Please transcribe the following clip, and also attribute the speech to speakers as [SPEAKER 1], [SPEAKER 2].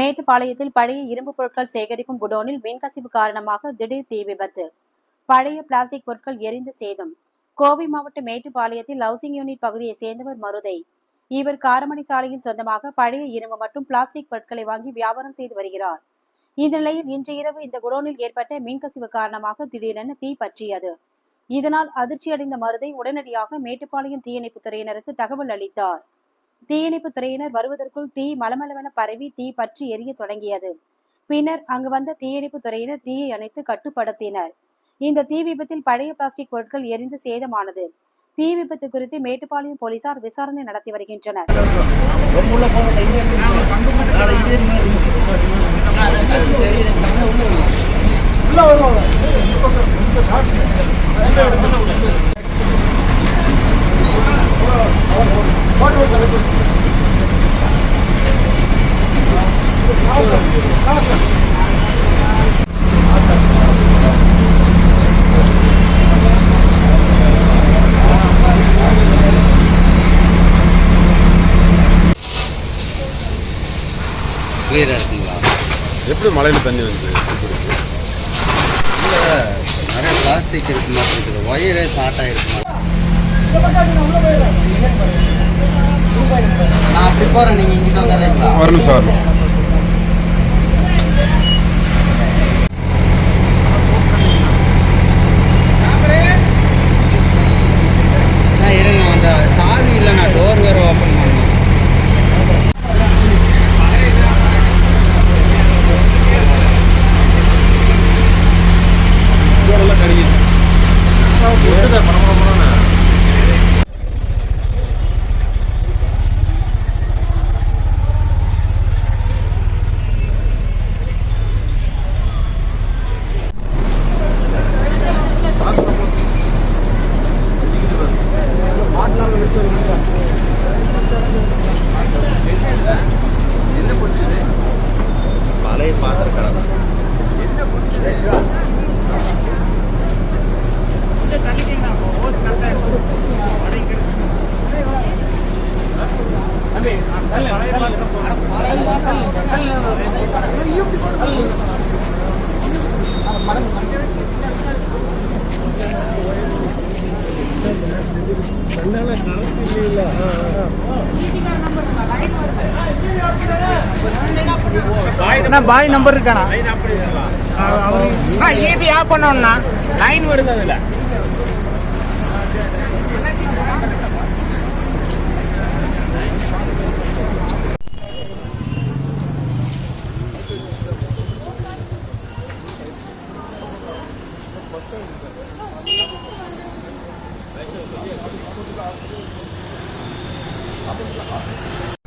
[SPEAKER 1] மேட்டுப்பாளையத்தில் பழைய இரும்பு பொருட்கள் சேகரிக்கும் குடோனில் மின்கசிவு காரணமாக திடீர் தீ விபத்து. பழைய பிளாஸ்டிக் பொருட்கள் எரிந்து சேதம். கோவை மாவட்டம் மேட்டுப்பாளையத்தில் ஹவுசிங் யூனிட் பகுதியை சேர்ந்தவர் மருதை. இவர் காரமணி சாலையில் சொந்தமாக பழைய இரும்பு மற்றும் பிளாஸ்டிக் பொருட்களை வாங்கி வியாபாரம் செய்து வருகிறார். இந்த நிலையில் இன்று இரவு இந்த குடோனில் ஏற்பட்ட மின்கசிவு காரணமாக திடீரென தீ பற்றியது. இதனால் அதிர்ச்சியடைந்த மருதை உடனடியாக மேட்டுப்பாளையம் தீயணைப்புத் துறையினருக்கு தகவல் அளித்தார். தீயணைப்பு துறையினர் வருவதற்குள் தீ மலமளவென பரவி தீ பற்றி எரிய தொடங்கியது. பின்னர் அங்கு வந்த தீயணைப்புத் துறையினர் தீயை அணைத்து கட்டுப்படுத்தினர். இந்த தீ விபத்தில் பழைய பிளாஸ்டிக் பொருட்கள் எரிந்து சேதமானது. தீ விபத்து குறித்து மேட்டுப்பாளையம் போலீசார் விசாரணை நடத்தி வருகின்றனர்.
[SPEAKER 2] கிளியராக இருக்குங்களா?
[SPEAKER 3] எப்படி மழையில் தண்ணி வந்து
[SPEAKER 2] இல்லை நிறைய பிளாஸ்டிக் இருக்கு மாதிரி இருக்குது. ஒயரே ஷார்ட் ஆகிருக்கு நான் அப்படி போகிறேன் நீங்கள் இங்கிட்ட வந்துடுறீங்களா
[SPEAKER 3] வரணும் சார்.
[SPEAKER 2] பழைய பாய் நம்பர் இருக்காண்ணா. ஏபி ஆஃப் பண்ணோம்னா லைன் வருது அதுல.
[SPEAKER 4] 아버지가 아버지가 아버지가